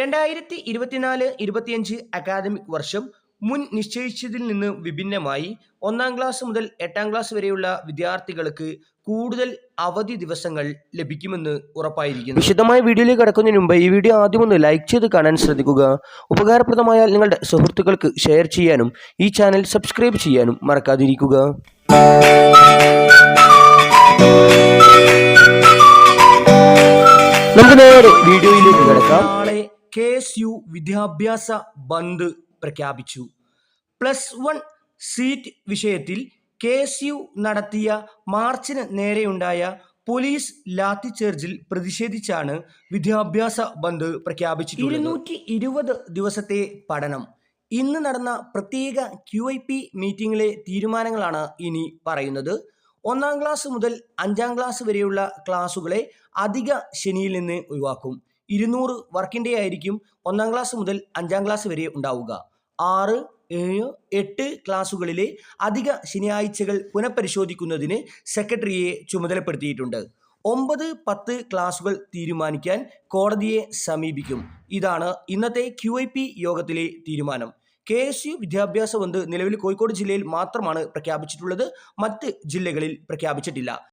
രണ്ടായിരത്തി ഇരുപത്തിനാല് ഇരുപത്തിയഞ്ച് അക്കാദമിക് വർഷം മുൻ നിശ്ചയിച്ചതിൽ നിന്ന് വിഭിന്നമായി ഒന്നാം ക്ലാസ് മുതൽ എട്ടാം ക്ലാസ് വരെയുള്ള വിദ്യാർത്ഥികൾക്ക് കൂടുതൽ അവധി ദിവസങ്ങൾ ലഭിക്കുമെന്ന് ഉറപ്പായിരിക്കുന്നു. വിശദമായ വീഡിയോയിലേക്ക് കടക്കുന്നതിന് മുമ്പ് ഈ വീഡിയോ ആദ്യം ഒന്ന് ലൈക്ക് ചെയ്ത് കാണാൻ ശ്രദ്ധിക്കുക. ഉപകാരപ്രദമായാൽ നിങ്ങളുടെ സുഹൃത്തുക്കൾക്ക് ഷെയർ ചെയ്യാനും ഈ ചാനൽ സബ്സ്ക്രൈബ് ചെയ്യാനും മറക്കാതിരിക്കുക. നമുക്ക് നേരെ വീഡിയോയിലേക്ക് കിടക്കാം. കെ എസ് യു വിദ്യാഭ്യാസ ബന്ദ് പ്രഖ്യാപിച്ചു. പ്ലസ് വൺ സീറ്റ് വിഷയത്തിൽ കെ എസ് യു നടത്തിയ മാർച്ചിന് നേരെയുണ്ടായ പോലീസ് ലാത്തിച്ചേർജിൽ പ്രതിഷേധിച്ചാണ് വിദ്യാഭ്യാസ ബന്ദ് പ്രഖ്യാപിച്ചിട്ടുള്ളത്. ഇരുന്നൂറ്റി ഇരുപത് ദിവസത്തെ പഠനം. ഇന്ന് നടന്ന പ്രത്യേക ക്യു ഐ പി മീറ്റിംഗിലെ തീരുമാനങ്ങളാണ് ഇനി പറയുന്നത്. ഒന്നാം ക്ലാസ് മുതൽ അഞ്ചാം ക്ലാസ് വരെയുള്ള ക്ലാസുകളെ അധിക ശനിയിൽ നിന്ന് ഒഴിവാക്കും. ഇരുന്നൂറ് വർക്കിംഗ് ഡേ ആയിരിക്കും ഒന്നാം ക്ലാസ് മുതൽ അഞ്ചാം ക്ലാസ് വരെ ഉണ്ടാവുക. ആറ് ഏഴ് എട്ട് ക്ലാസ്സുകളിലെ അധിക ശനിയാഴ്ചകൾ പുനഃപരിശോധിക്കുന്നതിന് സെക്രട്ടറിയെ ചുമതലപ്പെടുത്തിയിട്ടുണ്ട്. ഒമ്പത് പത്ത് ക്ലാസുകൾ തീരുമാനിക്കാൻ കോടതിയെ സമീപിക്കും. ഇതാണ് ഇന്നത്തെ ക്യു ഐ പി യോഗത്തിലെ തീരുമാനം. കെ എസ് യു വിദ്യാഭ്യാസ ബന്ദ് നിലവിൽ കോഴിക്കോട് ജില്ലയിൽ മാത്രമാണ് പ്രഖ്യാപിച്ചിട്ടുള്ളത്. മറ്റ് ജില്ലകളിൽ പ്രഖ്യാപിച്ചിട്ടില്ല.